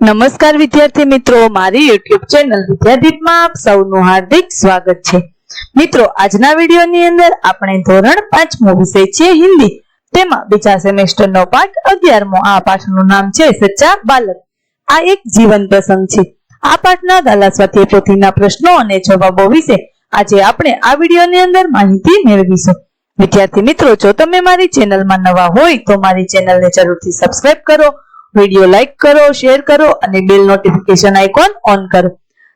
નમસ્કાર વિદ્યાર્થી મિત્રો, મારી યુટ્યુબ ચેનલ વિદ્યાદીપમાં આપ સૌનું હાર્દિક સ્વાગત છે. મિત્રો, આજના વિડીયોની અંદર આપણે ધોરણ પાંચમો વિષય છે હિન્દી. તેમાં બીજા સેમેસ્ટરનો પાઠ અગિયારમો. આ પાઠનું નામ છે સચ્ચા બાલક. આ એક જીવન પ્રસંગ છે. આ પાઠના દાલા સ્વાધ્યાય પોથીના પ્રશ્નો અને જવાબો વિશે આજે આપણે આ વિડીયોની અંદર માહિતી મેળવીશું. વિદ્યાર્થી મિત્રો, જો તમે મારી ચેનલમાં નવા હોય તો મારી ચેનલને જરૂરથી સબસ્ક્રાઇબ કરો વીડિયો લાઈક કરો, શેર કરો અને બેલ નોટિફિકેશન આઇકોન ઓન કરો.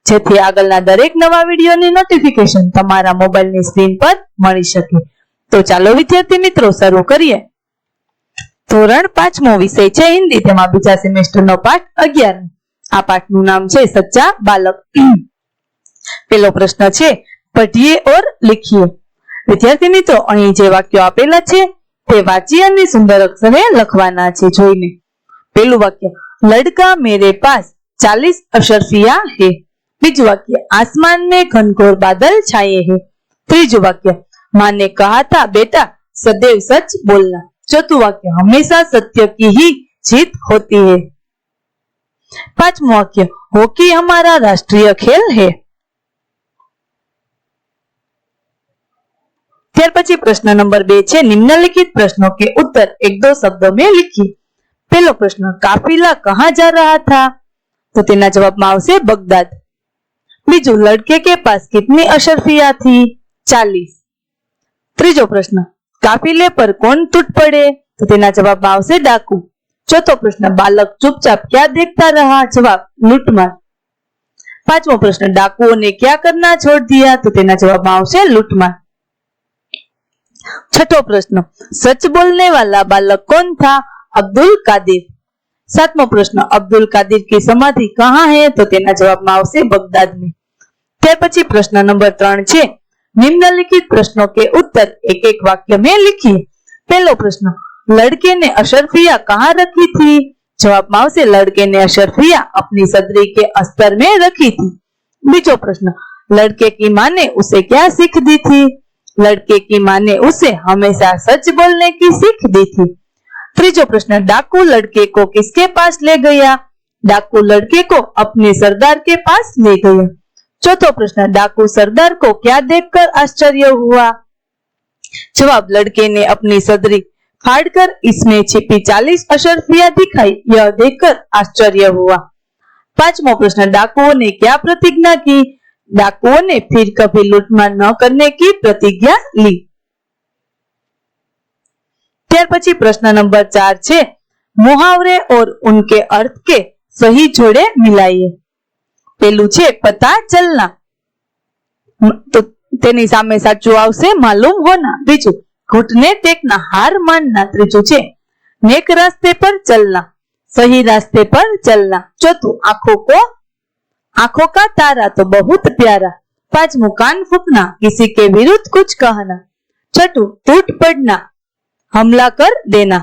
જેથી આગળના દરેક નવા વિડીયોની નોટિફિકેશન તમારા મોબાઈલની સ્ક્રીન પર મળી શકે. તો ચાલો વિદ્યાર્થી મિત્રો, શરૂ કરીએ. ધોરણ પાંચમો વિષય છે હિન્દી, તેમાં બીજા સેમેસ્ટરનો પાઠ અગિયાર. આ પાઠનું નામ છે સચ્ચા બાલક. પેલો પ્રશ્ન છે, પઢીએ ઓર લિખીએ? વિદ્યાર્થી મિત્રો, અહીં જે વાક્યો આપેલા છે, તે વાંચી અને સુંદર અક્ષરે લખવાના છે જોઈને. પેલું વાક્ય લડકા મેરે પાસ ચાલીસ અશરફિયા હે બીજું વાક્ય आसमान में घनघोर बादल छाए हैं ત્રીજું વાક્ય माँ ने कहा था बेटा सदैव सच बोलना चौथું वाक्य हमेशा सत्य की ही जीत होती है पांचवा वाक्य हॉकी हमारा राष्ट्रीय खेल है ત્યાર પછી પ્રશ્ન નંબર બે છે નિમ્નલિખિત પ્રશ્નો કે उत्तर एक दो शब्दों में लिखिए પહેલો પ્રશ્ન, કાફિલા કહા જા રહા થા? તો તેના જવાબમાં આવશે બગદાદ. બીજું, લડકે કે પાસ કિતની અશરફિયા થી? ચાલીસ. ત્રીજો પ્રશ્ન, કાફિલે પર કોણ તૂટ પડે? તો તેના જવાબમાં આવશે ડાકુ. ચોથો પ્રશ્ન, બાલક ચૂપચાપ ક્યાં દેખતા રહા? જવાબ, લૂંટમાર. પાંચમો પ્રશ્ન, ડાકુઓને ક્યાં કરના છોડ દિયા? તો તેના જવાબમાં આવશે લૂંટમાર. છઠ્ઠો પ્રશ્ન, સચ બોલને વાલા બાલક કોણ થા? अब्दुल कादिर सातमो प्रश्न अब्दुल कादिर की समाधि कहाँ है तो તેના જવાબમાં આવશે બગદાદ में ત્યાર પછી પ્રશ્ન નંબર ત્રણ છે निम्नलिखित प्रश्नों के उत्तर एक एक वाक्य में लिखिए पहलो प्रश्न लड़के ने अशरफिया कहाँ रखी थी जवाब में આવશે लड़के ने अशरफिया अपनी सदरी के अस्तर में रखी थी बीजो प्रश्न लड़के की माँ ने उसे क्या सीख दी थी लड़के की माँ ने उसे हमेशा सच बोलने की सीख दी थी त्रीजो प्रश्न, डाकू लड़के को किसके पास ले गया? डाकू लड़के को अपने सरदार के पास ले गया। चौथो प्रश्न, डाकू सरदार को क्या देखकर आश्चर्य हुआ? जवाब, लड़के ने अपनी सदरी फाड़कर इसमें छिपी चालीस अशरफिया दिखाई, यह देखकर आश्चर्य हुआ। पांचवा प्रश्न, डाकुओं ने क्या प्रतिज्ञा की? डाकुओं ने फिर कभी लूटमार न करने की प्रतिज्ञा ली। ત્યાર પછી પ્રશ્ન નંબર ચાર છે मुहावरे और उनके अर्थ के सही जोड़े मिलाइए પેલું છે પતા ચલના મ- તો તેની સામે સાચું આવશે માલુમ હોના બીજું ઘૂંટને ટેકના હાર માનના ત્રીજું છે नेक रास्ते पर चलना सही रास्ते पर चलना चौथું आंखों को आंखों का तारा तो बहुत प्यारा पांचवं कान फूकना किसी के विरुद्ध कुछ कहना छठू टूट पड़ना हमला कर देना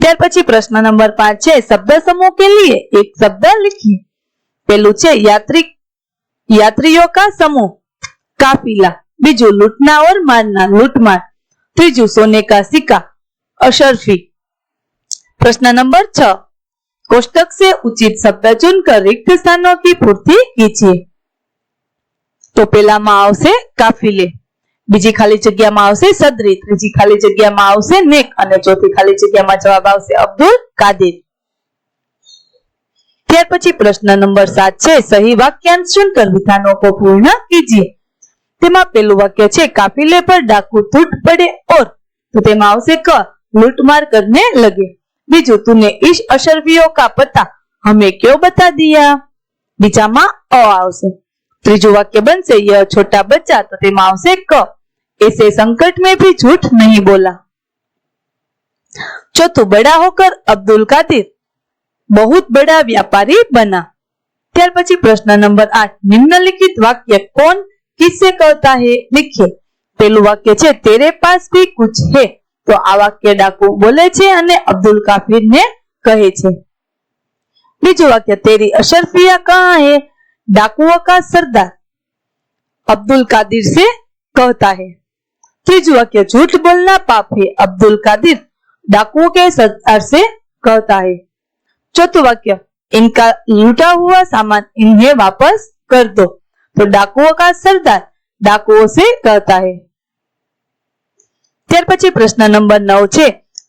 ત્યાર પછી પ્રશ્ન નંબર પાંચ છે શબ્દ સમૂહ કે લીએ એક શબ્દ लिखिए પેલું છે યાત્રિક यात्रियों का समूह काफिला બીજું लूटना और मारना लूटमार ત્રીજું सोने का सिक्का अशरफी प्रश्न नंबर छ कोष्टक से उचित शब्द चुनकर रिक्त स्थानों की पूर्ति कीजिए તો પેલામાં આવશે કાફિલે બીજી ખાલી જગ્યામાં આવશે સદરી ત્રીજી ખાલી જગ્યામાં આવશે નેક અને ચોથી ખાલી જગ્યામાં જવાબ આવશે અબ્દુલ કાદિર. ત્યાર પછી પ્રશ્ન નંબર સાત છે, સહી વાક્યાંશ ચુનકર વિધાનો પૂર્ણ કીજીએ. તેમાં પેલું વાક્ય છે, કાફિલે પર ડાકુ તૂટ પડે ઓર. તો તેમાં આવશે ક લૂંટમાર કરને લગે. બીજું, તુને ઈશ અશરવીઓ કા પતા, હમે ક્યો બતા દિયા? બીજામાં અ આવશે. ત્રીજું વાક્ય બનશે ય, છોટા બચ્ચા, તો તેમાં આવશે ક. इसे संकट में भी झूठ नहीं बोला। चौथो बड़ा होकर अब्दुल कादिर बहुत बड़ा व्यापारी बना। त्यार पची प्रश्न नंबर आठ, निम्नलिखित वाक्य कौन किससे कहता है? लिखिए। पेलू वाक्य छे, तेरे पास भी कुछ है। तो आ वाक्य डाकू बोले छे अने अब्दुल काफिर ने कहे छे। बीजो वाक्य, तेरी अशरफिया कहाँ है? डाकुओं का सरदार। अब्दुल कादिर से कहता है। ત્રીજું વાક્ય झूठ बोलना पाप है अब्दुल कादिर डाकुओं के सरदार से कहता है चौथुं वाक्य इनका लूटा हुआ सामान इन्हें वापस कर दो तो डाकुओं का सरदार डाकुओं से कहता है ત્યાર પછી પ્રશ્ન નંબર નવ છે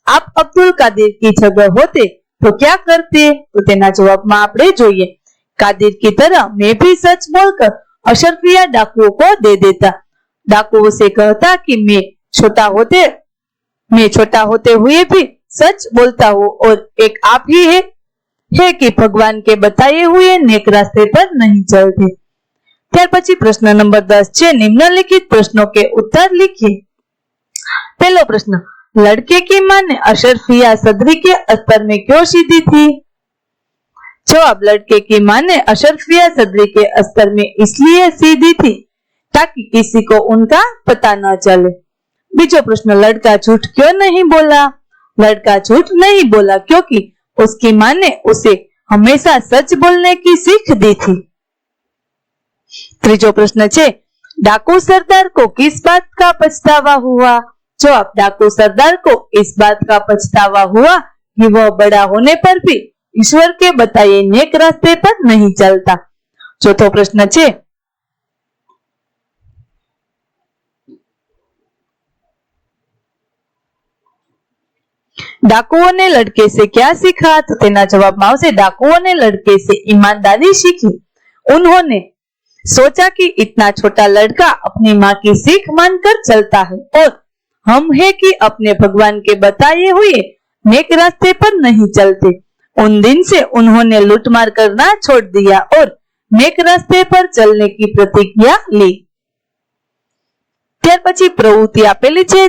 આપ અબ્દુલ કાદિર કી જગહ હોતે તો ક્યા કરતે તો તેના જવાબમાં આપણે જોઈએ कादिर की तरह मैं भी सच बोलकर अशरफिया डाकुओं को दे देता डाकुओं से कहता कि मैं छोटा होते मैं छोटा होते हुए भी सच बोलता हूँ और एक आप ही है है कि भगवान के बताए हुए नेक रास्ते पर नहीं चलते ત્યાર પછી પ્રશ્ન નંબર દસ છે નિમ્નલિખિત પ્રશ્નો કે ઉત્તર लिखिए पहला प्रश्न लड़के की मां ने अशरफिया सदरी के अस्तर में क्यों सीधी थी जवाब लड़के की मां ने अशरफिया सदरी के अस्तर में इसलिए सीधी थी ताकि किसी को उनका पता न चले बीजो प्रश्न लड़का झूठ क्यों नहीं बोला लड़का झूठ नहीं बोला क्योंकि उसकी मां ने उसे हमेशा सच बोलने की सीख दी थी ત્રીજો પ્રશ્ન છે डाकू सरदार को किस बात का पछतावा हुआ जवाब डाकू सरदार को इस बात का पछतावा हुआ कि वह बड़ा होने पर भी ईश्वर के बताए नेक रास्ते पर नहीं चलता चौथो प्रश्न છે डाकुओं ने लड़के से क्या सीखा? तो तेना जवाब જવાબમાં આવશે ने लड़के से ईमानदारी सीखी। उन्होंने सोचा कि इतना छोटा लड़का अपनी माँ की सीख मानकर चलता है और हम है कि अपने भगवान के बताए हुए नेक रास्ते पर नहीं चलते। उन दिन से उन्होंने लूटमार करना छोड़ दिया और नेक रास्ते पर चलने की प्रतिज्ञा ली। त्यार પછી પ્રવૃત્તિ આપેલી છે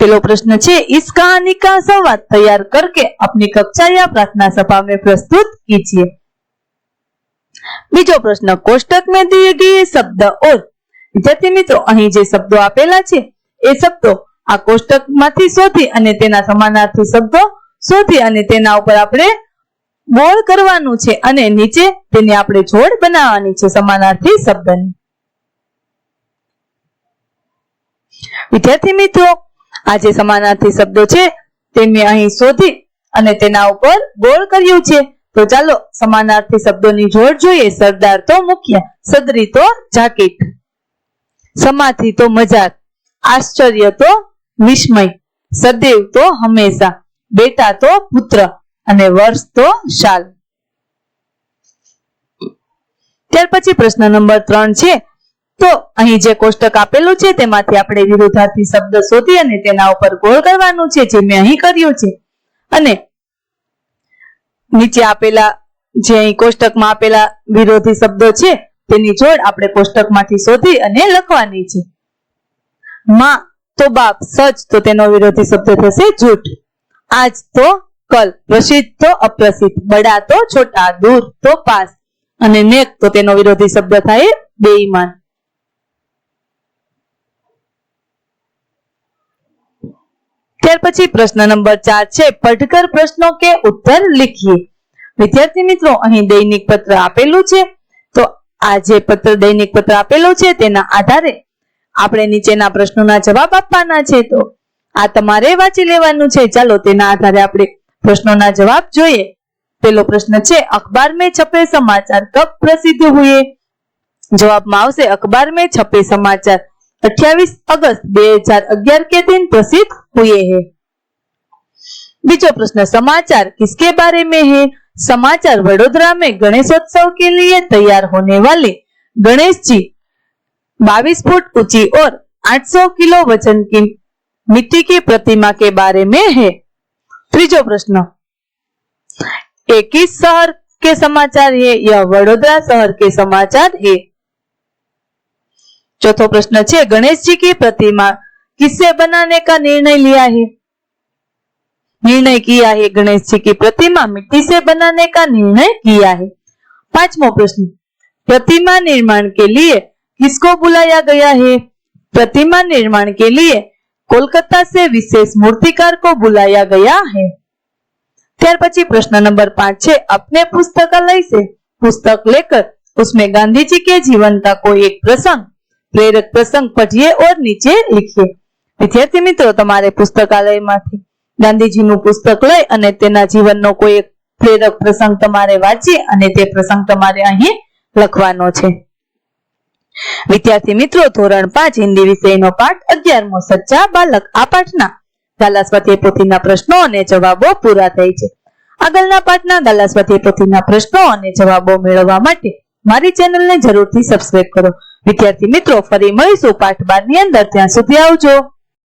પેલો પ્રશ્ન છે इस कहानी का संवाद तैयार करके अपनी कक्षा या प्रार्थना सभा में प्रस्तुत कीजिए બીજો પ્રશ્ન કોષ્ટક में दिए गए शब्द और વિદ્યાર્થી મિત્રો અહીં જે શબ્દો આપેલા છે એ શબ્દો આ કોષ્ટકમાંથી શોધી અને તેના સમાનાર્થી શબ્દો શોધી અને તેના ઉપર આપણે બોળ કરવાનું છે અને નીચે તેની આપણે જોડ બનાવવાની છે સમાનાર્થી શબ્દની વિદ્યાર્થી મિત્રો આ જે સમાનાર્થી શબ્દો છે, તે મેં અહીં શોધી અને તેના ઉપર ગોળ કર્યું છે. તો ચાલો સમાનાર્થી શબ્દોની જોડ જોઈએ. સરદાર તો મુખ્ય, સદરી તો જાકીટ. સમાધિ તો મજાક, આશ્ચર્ય તો વિસ્મય, સદૈવ તો હંમેશા, બેટા તો પુત્ર અને વર્ષ તો શાલ. ત્યાર પછી પ્રશ્ન નંબર ત્રણ છે. તો અહીં જે કોષ્ટક આપેલું છે, તેમાંથી આપણે વિરોધાર્થી શબ્દ શોધી અને તેના ઉપર ગોળ કરવાનું છે, જે મેં અહીં કર્યું છે. અને નીચે આપેલા જે અહીં કોષ્ટકમાં આપેલા વિરોધી શબ્દો છે, તેની જોડ આપણે કોષ્ટકમાંથી શોધી અને લખવાની છે. માં તો બાપ સચ તો તેનો વિરોધી શબ્દ થશે જૂઠ. આજ તો કલ, પ્રસિદ્ધ તો અપ્રસિદ્ધ, બડા તો છોટા, દૂર તો પાસ. અને નેક તો તેનો વિરોધી શબ્દ થાય બેઈમાન. ત્યાર પછી પ્રશ્ન નંબર ચાર છે પઢકર પ્રશ્નો કે ઉત્તર લીખીએ? વિદ્યાર્થી મિત્રો, અહીં દૈનિક પત્ર આપેલું છે. તો આ જે પત્ર દૈનિક પત્ર આપેલો છે, તેના આધારે આપણે નીચેના પ્રશ્નોના જવાબ આપવાના છે. તો આ તમારે વાંચી લેવાનું છે. ચાલો, તેના આધારે આપણે પ્રશ્નોના જવાબ જોઈએ. પેલો પ્રશ્ન છે, અખબાર મેં છપે સમાચાર કબ પ્રસિદ્ધ હુએ? જવાબમાં આવશે, અખબાર મેં છપે સમાચાર 28 अगस्त 2011 के दिन प्रसिद्ध हुए हैं। बीजो प्रश्न, समाचार किसके बारे में है? समाचार वडोदरा में गणेशोत्सव के लिए तैयार होने वाले गणेश जी बाईस फुट ऊँची और 800 किलो वज़न की मिट्टी की प्रतिमा के बारे में है। त्रीजो प्रश्न, एक किस शहर के समाचार है यह वडोदरा शहर के समाचार है? चौथो प्रश्न है गणेश जी की प्रतिमा किससे बनाने का निर्णय लिया है निर्णय किया है गणेश जी की प्रतिमा मिट्टी से बनाने का निर्णय किया है पांचवो प्रश्न प्रतिमा निर्माण के लिए किसको बुलाया गया है प्रतिमा निर्माण के लिए कोलकाता से विशेष मूर्तिकार को बुलाया गया है ત્યાર પછી પ્રશ્ન નંબર પાંચ છે अपने पुस्तकालय से पुस्तक लेकर उसमें गांधी जी के जीवन का कोई एक પ્રેરક પ્રસંગ પઢીએ ઓર નીચે લખીએ. વિદ્યાર્થી મિત્રો, તમારે પુસ્તકાલયમાંથી ગાંધીજીનું પુસ્તક લઈ અને તેના જીવનનો કોઈ એક પ્રેરક પ્રસંગ તમારે વાંચી અને તે પ્રસંગ તમારે અહીં લખવાનો છે. વિદ્યાર્થી મિત્રો, ધોરણ પાંચ, હિન્દી વિષયનો પાઠ અગિયારમો સજ્જા બાલક આ પાઠના ગાલાસ્વતી પોથીના પ્રશ્નો અને જવાબો પૂરા થાય છે. આગળના પાઠના ગાલાસ્વતી પોથીના પ્રશ્નો અને જવાબો મેળવવા માટે મારી ચેનલને જરૂરથી સબસ્ક્રાઇબ કરો. વિદ્યાર્થી મિત્રો, ફરી મળીશું પાઠ બારની અંદર. ત્યાં સુધી આવજો.